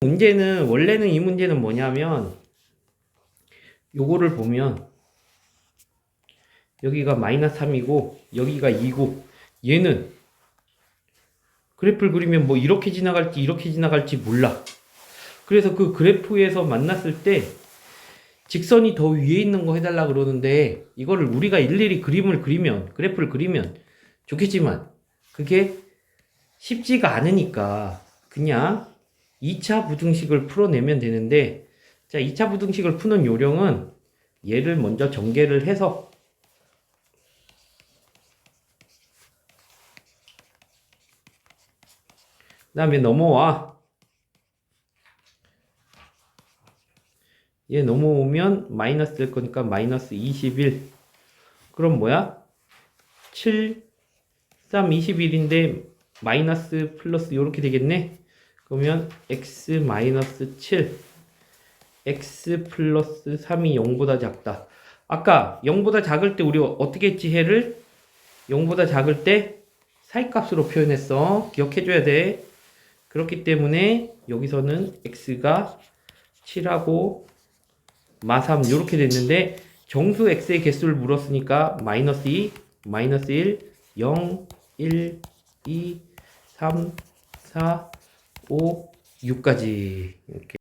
문제는 원래는 이 문제는 뭐냐면 요거를 보면 여기가 마이너스 3이고 여기가 2고 얘는 그래프를 그리면 뭐 이렇게 지나갈지 이렇게 지나갈지 몰라. 그래서 그 그래프에서 만났을 때 직선이 더 위에 있는 거 해달라 그러는데 이거를 우리가 일일이 그림을 그리면 그래프를 그리면 좋겠지만 그게 쉽지가 않으니까 그냥 2차 부등식을 풀어내면 되는데 자 2차 부등식을 푸는 요령은 얘를 먼저 전개를 해서 그 다음에 넘어와. 얘 넘어오면 마이너스 될 거니까 마이너스 21 그럼 뭐야? 7 3 21인데 마이너스 플러스 요렇게 되겠네 그러면 x 마이너스 7 x 플러스 3이 0보다 작다. 아까 0보다 작을 때 우리 어떻게 했지 해를? 0보다 작을 때 사이값으로 표현했어. 기억해줘야 돼. 그렇기 때문에 여기서는 x가 7하고 마3 이렇게 됐는데 정수 x의 개수를 물었으니까 마이너스 2, 마이너스 1, 0, 1, 2, 3, 4, 5, 6까지 이렇게